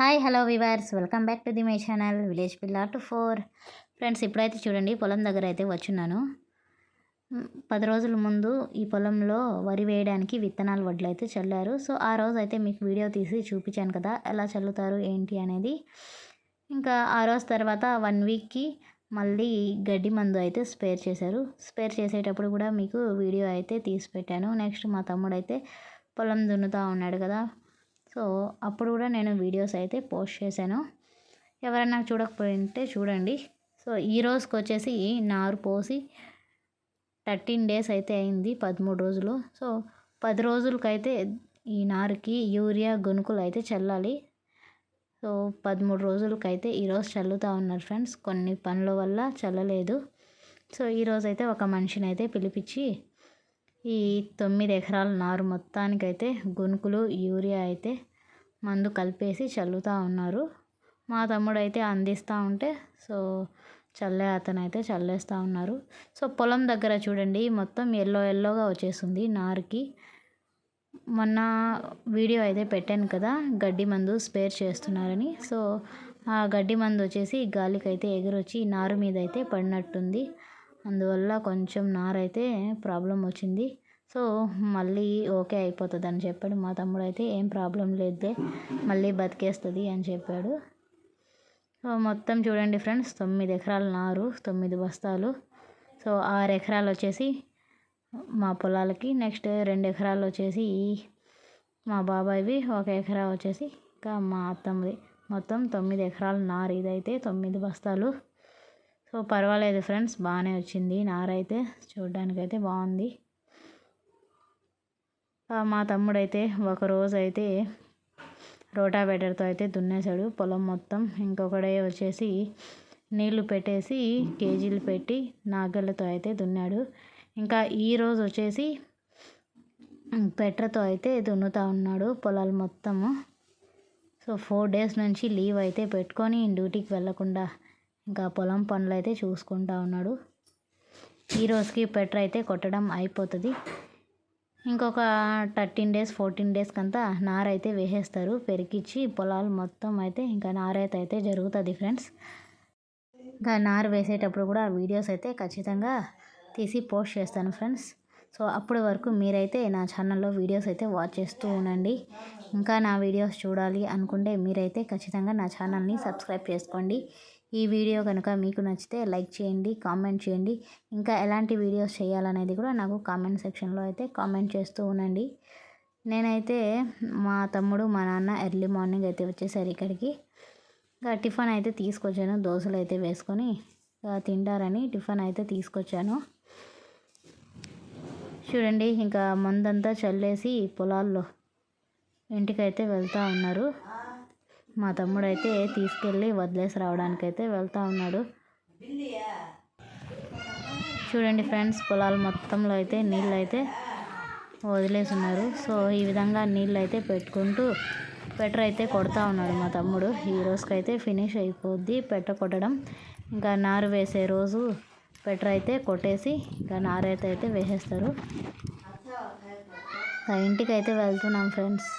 Hi hello viewers welcome back to the my channel village పిల్ల two four friends ఇప్పుడైతే చూడండి పొలం దగ్గర అయితే వచ్చున్నాను. పది రోజుల ముందు ఈ పొలంలో వరి వేయడానికి విత్తనాలు వడ్లు అయితే చల్లారు. సో ఆ రోజు అయితే మీకు వీడియో తీసి చూపించాను కదా ఎలా చల్లుతారు ఏంటి అనేది. ఇంకా ఆ రోజు తర్వాత వన్ వీక్కి మళ్ళీ గడ్డి మందు అయితే స్పేర్ చేశారు. స్పేర్ చేసేటప్పుడు కూడా మీకు వీడియో అయితే తీసి పెట్టాను. నెక్స్ట్ మా తమ్ముడు అయితే పొలం దున్నుతూ ఉన్నాడు కదా. సో అప్పుడు కూడా నేను వీడియోస్ అయితే పోస్ట్ చేశాను. ఎవరైనా చూడకపోయింటే చూడండి. సో ఈ రోజుకి వచ్చేసి నారు పోసి థర్టీన్ డేస్ అయితే అయింది పదమూడు రోజులు. సో పది రోజులకైతే ఈ నారుకి యూరియా గొనుకులు అయితే చల్లాలి. సో పదమూడు రోజులకైతే ఈరోజు చల్లుతూ ఉన్నారు ఫ్రెండ్స్. కొన్ని పనుల వల్ల చల్లలేదు. సో ఈరోజైతే ఒక మనిషిని అయితే పిలిపించి ఈ తొమ్మిది ఎకరాల నారు మొత్తానికైతే గుణుకులు యూరియా అయితే మందు కలిపేసి చల్లుతూ ఉన్నారు. మా తమ్ముడు అయితే అందిస్తూ ఉంటే సో చల్లే అతనైతే చల్లేస్తూ ఉన్నారు. సో పొలం దగ్గర చూడండి మొత్తం ఎల్లో ఎల్లోగా వచ్చేసింది నారుకి. మొన్న వీడియో అయితే పెట్టాను కదా గడ్డి మందు స్పేర్ చేస్తున్నారని. సో ఆ గడ్డి మందు వచ్చేసి గాలికైతే ఎగురొచ్చి నారు మీద అయితే పడినట్టుంది. అందువల్ల కొంచెం నారైతే ప్రాబ్లం వచ్చింది. సో మళ్ళీ ఓకే అయిపోతుంది అని చెప్పాడు. మా తమ్ముడు అయితే ఏం ప్రాబ్లం లేదే మళ్ళీ బతికేస్తుంది అని చెప్పాడు. సో మొత్తం చూడండి ఫ్రెండ్స్ తొమ్మిది ఎకరాల నారు తొమ్మిది బస్తాలు. సో ఆరు ఎకరాలు వచ్చేసి మా పొలాలకి నెక్స్ట్ రెండు ఎకరాలు వచ్చేసి మా బాబాయ్వి ఒక ఎకరా వచ్చేసి ఇంకా మా అత్తమ్మది. మొత్తం తొమ్మిది ఎకరాల నారు ఇదైతే తొమ్మిది బస్తాలు. సో పర్వాలేదు ఫ్రెండ్స్ బాగానే వచ్చింది. నారైతే చూడ్డానికైతే బాగుంది మా తమ్ముడైతే ఒక రోజు అయితే రోటావేటర్తో అయితే దున్నేశాడు. పొలం మొత్తం ఇంకొకడే వచ్చేసి నీళ్ళు పెట్టేసి కేజీలు పెట్టి నాగళ్ళతో అయితే దున్నాడు. ఇంకా ఈ రోజు వచ్చేసి పెట్రతో అయితే దున్నుతా ఉన్నాడు పొలాలు మొత్తము. సో ఫోర్ డేస్ నుంచి లీవ్ అయితే పెట్టుకొని డ్యూటీకి వెళ్ళకుండా ఇంకా పొలం పనులు అయితే చూసుకుంటా ఉన్నాడు. ఈరోజుకి పెట్ర అయితే కొట్టడం అయిపోతుంది. ఇంకొక థర్టీన్ డేస్ ఫోర్టీన్ డేస్కి అంతా నారైతే వేసేస్తారు. పెరికిచ్చి పొలాలు మొత్తం అయితే ఇంకా నారైతే అయితే జరుగుతుంది ఫ్రెండ్స్. ఇంకా నారు వేసేటప్పుడు కూడా వీడియోస్ అయితే ఖచ్చితంగా తీసి పోస్ట్ చేస్తాను ఫ్రెండ్స్. సో అప్పటి వరకు మీరైతే నా ఛానల్లో వీడియోస్ అయితే వాచ్ చేస్తూ ఉండండి. ఇంకా నా వీడియోస్ చూడాలి అనుకుంటే మీరైతే ఖచ్చితంగా నా ఛానల్ని సబ్స్క్రైబ్ చేసుకోండి. ఈ వీడియో కనుక మీకు నచ్చితే లైక్ చేయండి కామెంట్ చేయండి. ఇంకా ఎలాంటి వీడియోస్ చేయాలనేది కూడా నాకు కామెంట్ సెక్షన్లో అయితే కామెంట్ చేస్తూ ఉండండి. నేనైతే మా తమ్ముడు మా నాన్న ఎర్లీ మార్నింగ్ అయితే వచ్చేసారు ఇక్కడికి. ఇంకా టిఫిన్ అయితే తీసుకొచ్చాను దోశలు అయితే వేసుకొని. తింటారని టిఫిన్ అయితే తీసుకొచ్చాను. చూడండి ఇంకా మందంతా చల్లేసి పొలాల్లో ఇంటికైతే వెళ్తూ ఉన్నారు. మా తమ్ముడు అయితే తీసుకెళ్ళి వదిలేసి రావడానికైతే వెళ్తూ ఉన్నాడు. చూడండి ఫ్రెండ్స్ పొలాల మొత్తంలో అయితే నీళ్ళు అయితే వదిలేసి ఉన్నారు. సో ఈ విధంగా నీళ్ళు అయితే పెట్టుకుంటూ పెట్ర అయితే కొడతా ఉన్నాడు మా తమ్ముడు. ఈ రోజుకైతే ఫినిష్ అయిపోద్ది పెట్ట కొట్టడం. ఇంకా నారు వేసే రోజు పెట్ర అయితే కొట్టేసి ఇంకా నారైతే అయితే వేసేస్తారు. ఇంటికి అయితే వెళ్తున్నాం ఫ్రెండ్స్.